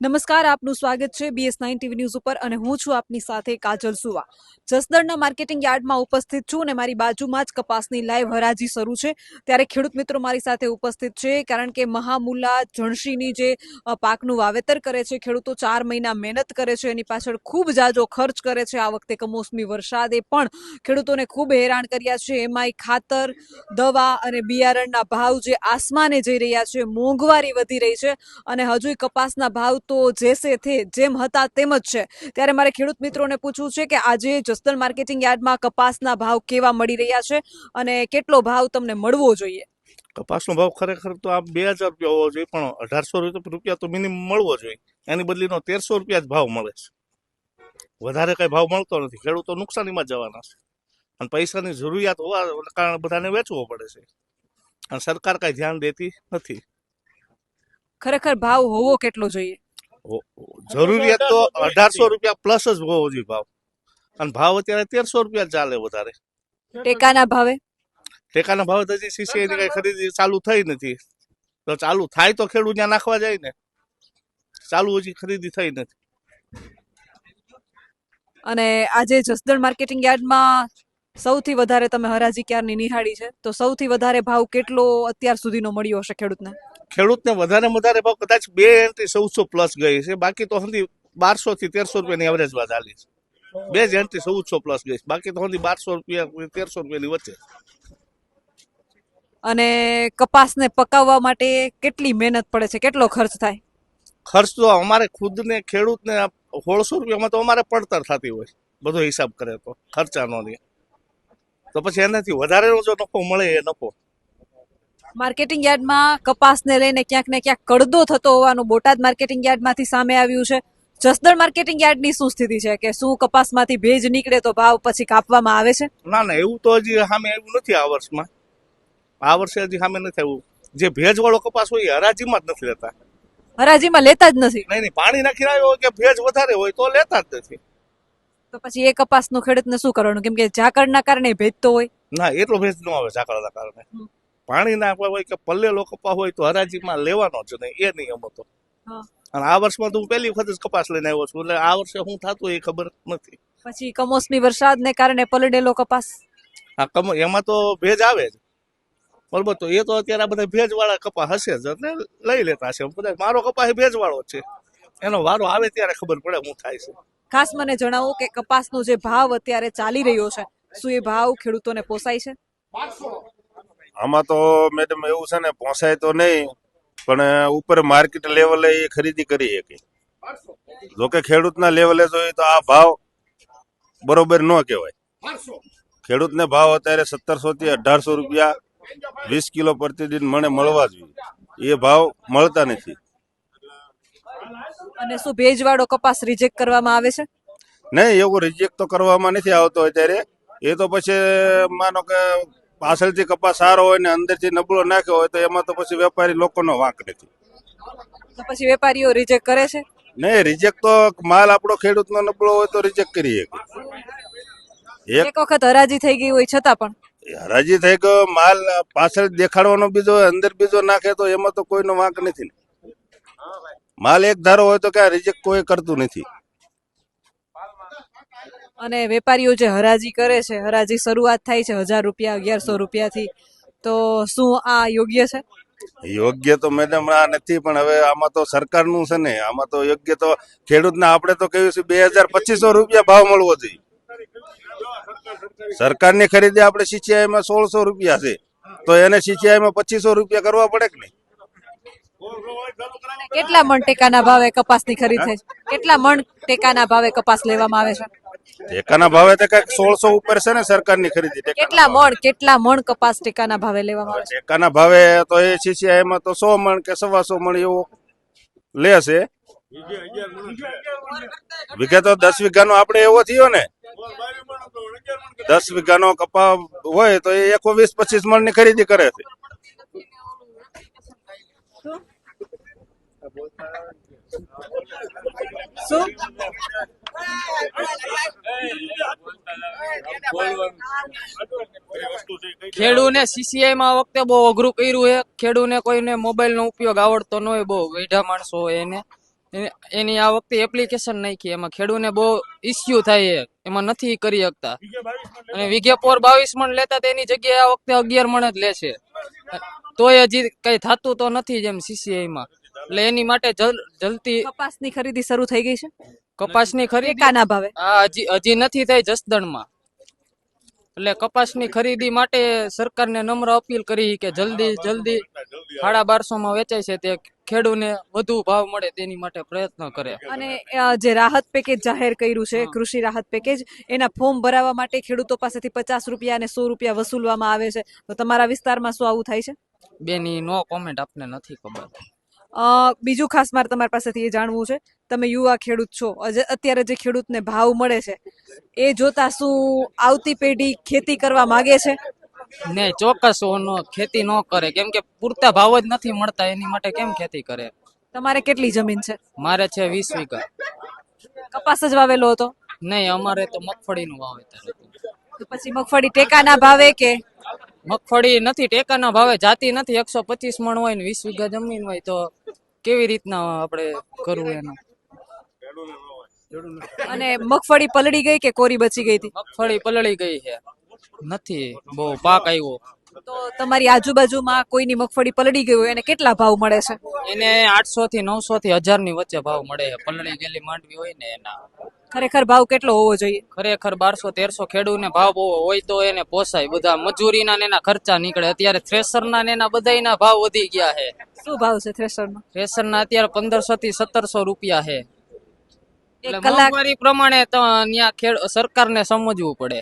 નમસ્કાર, આપનું સ્વાગત છે બીએસ નાઇન ટીવી ન્યૂઝ ઉપર અને હું છું આપની સાથે કાજલ સુવા. જસદણના માર્કેટિંગ યાર્ડમાં ઉપસ્થિત છું અને મારી બાજુમાં જ કપાસની લાઈવ હરાજી શરૂ છે. ત્યારે ખેડૂત મિત્રો મારી સાથે ઉપસ્થિત છે કારણ કે મહામુલા જણસીની જે પાકનું વાવેતર કરે છે, ખેડૂતો ચાર મહિના મહેનત કરે છે, એની પાછળ ખૂબ જાજો ખર્ચ કરે છે. આ વખતે કમોસમી વરસાદે પણ ખેડૂતોને ખૂબ હેરાન કર્યા છે. એમાંય ખાતર, દવા અને બિયારણના ભાવ જે આસમાને જઈ રહ્યા છે, મોંઘવારી વધી રહી છે અને હજુય કપાસના ભાવ તો જેસે થે જેમ હતા તેમ જ છે. ત્યારે મારે ખેડૂત મિત્રોને પૂછવું છે કે આજે જસદણ માર્કેટિંગ યાર્ડમાં કપાસના ભાવ કેવા મળી રહ્યા છે અને કેટલો ભાવ તમને મળવો જોઈએ? કપાસનો ભાવ ખરેખર તો આ બે હજાર રૂપિયા હોવો જોઈએ પણ અઢારસો રૂપિયા તો મિનિમમ મળવો જોઈએ. એની બદલીનો તેરસો રૂપિયા જ ભાવ મળે છે. વધારે કઈ ભાવ મળતો નથી. ખેડૂતો નુકસાનીમાં જવાના છે. અને પૈસાની જરૂરિયાત હોવા કારણે બધાને વેચવો પડે છે. અને સરકાર કઈ ધ્યાન દેતી નથી. ખરેખર ભાવ હોવો કેટલો જોઈએ? જરૂરિયાત તો અઢારસો રૂપિયા પ્લસ જ હોવો જોઈએ ભાવ. અને ભાવ અત્યારે તેરસો રૂપિયા ચાલે વધારે. ટેકાના ભાવે? ટેકાના ભાવે તો હજી સીસીઆઈ ની કઈ ખરીદી ચાલુ થઈ નથી. તો ચાલુ થાય તો ખેડૂત ત્યાં નાખવા જાય ને. ચાલુ હજી ખરીદી થઈ નથી. અને આજે જસદણ માર્કેટિંગ યાર્ડમાં સૌથી વધારે તમે હરાજી ક્યારની નિહાળી છે? તો સૌથી વધારે ભાવ કેટલો અત્યાર સુધીનો મળ્યો હશે ખેડૂતને? ખેડૂતને વધારે વધારે ભાવ કદાચ બે એન્ટ્રી ચૌદસો પ્લસ ગઈ છે. બાકી તો હજી બારસો થી તેરસો રૂપિયાની એવરેજમાં ચાલી છે. બે જ એન્ટ્રી ચૌદસો પ્લસ ગઈ છે. બાકી તો હજી બારસો રૂપિયા તેરસો રૂપિયાની વચ્ચે અને કપાસને પકાવવા માટે કેટલી મહેનત પડે છે? કેટલો ખર્ચ થાય? ખર્ચ તો અમારે ખુદને ખેડૂતને સોળસો રૂપિયામાં તો અમારે પડતર થતી હોય બધો હિસાબ કરે તો ખર્ચાનો ને. તો પછી એનાથી વધારેનો જો નફો મળે એ નફો. માર્કેટિંગ યાર્ડમાં કપાસને લઈને ક્યાંક ને ક્યાંક કડદો થતો હોવાનું બોટાદ માર્કેટિંગ યાર્ડમાંથી સામે આવ્યું છે. જસદણ માર્કેટિંગ યાર્ડની શું સ્થિતિ છે કે શું કપાસમાંથી ભેજ નીકળે તો ભાવ પછી કાપવામાં આવે છે? ના ના એવું તો હજી સામે આવ્યું નથી આ વર્ષમાં. આ વર્ષે હજી સામે નથી આવ્યું. જે ભેજવાળો કપાસ હોય એ હરાજીમાં જ નથી લેતા. હરાજીમાં લેતા જ નથી? નહીં નહીં પાણી નાખી રહ્યો હોય કે ભેજ વધારે હોય તો લેતા જ નથી. તો પછી એ કપાસનું ખેડૂતને શું કરવાનું? કેમ કે ઝાકળના કારણે ભેજ તો હોય. ના એટલો ભેજ ન આવે ઝાકળના કારણે. પાણી નાખવા હોય કે પલ્લે લો કપા હોય તો હરાજીમાં લેવાનો જ નહીં એ નિયમ હતો. અને આ વર્ષમાં તો હું પહેલી વખત જ કપાસ લઈને આવ્યો છું એટલે આ વર્ષે શું થતું એ ખબર નથી. પછી કમોસમી વરસાદને કારણે પલડેલો કપાસ? હા કમ એમાં તો ભેજ આવે જ. બરોબર તો એ તો અત્યારે આ બધા ભેજ વાળા કપા હશે જ એટલે લઈ લેતા છે બધા મારો કપાસ ભેજ વાળો છે. એનો વારો આવે ત્યારે ખબર પડે હું થાય છે ખાસ મને જણાવો કે કપાસનો જે ભાવ અત્યારે ચાલી રહ્યો છે શું એ ભાવ ખેડૂતોને પોસાય છે? આમાં તો મેડમ એવું છે ને પોસાય તો નહીં પણ ઉપર માર્કેટ લેવલે એ ખરીદી કરી શકી જોકે ખેડૂતના લેવલે જોઈએ તો આ ભાવ બરોબર ન કહેવાય. ખેડૂતને ભાવ અત્યારે સત્તરસો થી અઢારસો રૂપિયા વીસ કિલો પ્રતિદિન મને મળવા જોઈએ. એ ભાવ મળતા નથી. અને શું ભેજવાળો કપાસ રિજેક્ટ કરવામાં આવે છે? નહીં એવું રિજેક્ટ તો કરવામાં નથી આવતો અત્યારે. એ તો પછી માનો કે પાછળથી કપાસ સારો હોય ને અંદરથી નબળો નાખ્યો હોય તો એમાં તો પછી વેપારી લોકોનો વાંક નથી. તો પછી વેપારીઓ રિજેક્ટ કરે છે? નહીં રિજેક્ટ તો માલ આપણો ખેડૂતનો નબળો હોય તો રિજેક્ટ કરીએ. એક વખત હરાજી થઈ ગઈ હોય છતાં પણ. હરાજી થઈ ગયો માલ પાછળ દેખાડવાનો બીજો અંદર બીજો નાખે તો એમાં તો કોઈનો વાંક નથી માલ એક ધારો હોય તો ક્યાં રિજેક્ટ કોઈ કરતું નથી. અને વેપારીઓ જે હરાજી કરે છે હરાજી શરૂઆત થાય છે હજાર રૂપિયા અગિયારસો રૂપિયાથી. તો શું આ યોગ્ય છે? યોગ્ય તો મેડમ આ નથી પણ હવે આમાં તો સરકારનું છે ને આમાં તો યોગ્ય તો ખેડૂતને આપણે તો કહ્યું છે બે હજાર પચીસો રૂપિયા ભાવ મળવો જોઈએ. સરકારની ખરીદી આપણે સીસીઆઈમાં સોળસો રૂપિયા છે. તો એને સીસીઆઈમાં પચીસો રૂપિયા કરવા પડે કે નહીં? કેટલા મણ ટેકાના ભાવે કપાસની ખરીદ થાય છે? કેટલા મણ ટેકાના ભાવે કપાસ લેવામાં આવે છે? ટેકાના ભાવે તો કંઈક સોળસો ઉપર છે ને સરકારની ખરીદી કેટલા મણ કેટલા મણ કપાસ ટેકાના ભાવે લેવામાં આવે છે? ટેકાના ભાવે તો એ CCI માં તો સો મણ કે સવાસો મણ એવો લે છે. વીઘે તો દસ વીઘાનો આપણે એવો થયો ને. દસ વીઘાનો કપા હોય તો એ એકો વીસ પચીસ મણની ખરીદી કરે છે. શું? ખેડૂને સીસીઆઈ માં વખતે બહુ અઘરું કર્યું છે. ખેડૂને કોઈને મોબાઈલ નો ઉપયોગ આવડતો ન હોય, બહુ વેઢા માણસો હોય એને. એની આ વખતે એપ્લિકેશન નાખી. એમાં ખેડૂને બહુ ઇસ્યુ થાય એમાં નથી કરી શકતા. અને વીઘે પોર બાવીસ મણ લેતા તેની જગ્યાએ આ વખતે અગિયાર મણ જ લે છે. તોય હજી કઈ થતું તો નથી જેમ સીસીઆઈ માં. એટલે એની માટે જલ, જલ્દી કપાસની ખરીદી શરૂ થઈ ગઈ છે? કપાસની ખરીદી ભાવે. હજી હજી નથી થઈ જસદણમાં. એટલે કપાસની ખરીદી માટે સરકારને નમ્ર અપીલ કરી કે જલ્દી જલ્દી સાડા બારસો માં વેચાય છે તે ખેડૂને વધુ ભાવ મળે તેની માટે પ્રયત્ન કરે. અને જે રાહત પેકેજ જાહેર કર્યું છે કૃષિ રાહત પેકેજ એના ફોર્મ ભરાવવા માટે ખેડૂતો પાસેથી પચાસ રૂપિયા અને સો રૂપિયા વસૂલવામાં આવે છે. તો તમારા વિસ્તારમાં શું આવું થાય છે? બેની નો કોમેન્ટ આપને નથી ખબર. અ, બીજું ખાસ મારે તમારી પાસેથી એ જાણવું છે તમે યુવા ખેડૂત છો અત્યારે જે ખેડૂતને ભાવ મળે છે એ જોતા શું આવતી પેઢી ખેતી કરવા માંગે છે? ને ચોક્કસ ખેતી ન કરે કેમ કે પૂરતા ભાવ જ નથી મળતા એની માટે કેમ ખેતી કરે? તમારે કેટલી જમીન છે? મારે છે વીસ વીઘા. કપાસ જ વાવેલો હતો? નહીં અમારે તો મગફળીનું વાવેતર હતું. પછી મગફળી ટેકાના ભાવે કે? મગફળી નથી ટેકાના ભાવે જાતી નથી એકસો પચીસ મણ હોય ને વીસ વીઘા જમીન હોય તો કેવી રીતના આપણે કરવું એનું? અને મગફળી પલળી ગઈ કે કોરી બચી ગઈ હતી? મગફળી પલળી ગઈ છે. નથી બહુ પાક આવ્યો. તો તમારી આજુબાજુમાં કોઈની મગફળી પલળી ગઈ હોય એને કેટલા ભાવ મળે છે? એને આઠસો થી નવસો થી હજારની વચ્ચે ભાવ મળે છે. પલળી ગયેલી માંડવી હોય ને એના. ખરેખર ભાવ કેટલો હોવો જોઈએ? ખરેખર બારસો તેરસો ખેડૂને ભાવ બહુ હોય તો એને પોસાય. બધા મજૂરીના ને એના ખર્ચા નીકળે. અત્યારે થ્રેસરના ને એના બધાયના ભાવ વધી ગયા છે. શું ભાવ છે થ્રેશરનો થ્રેસરના અત્યારે પંદરસો થી સત્તરસો રૂપિયા છે. કલાક પ્રમાણે તો ત્યાં ખેડ સરકારને સમજવું પડે.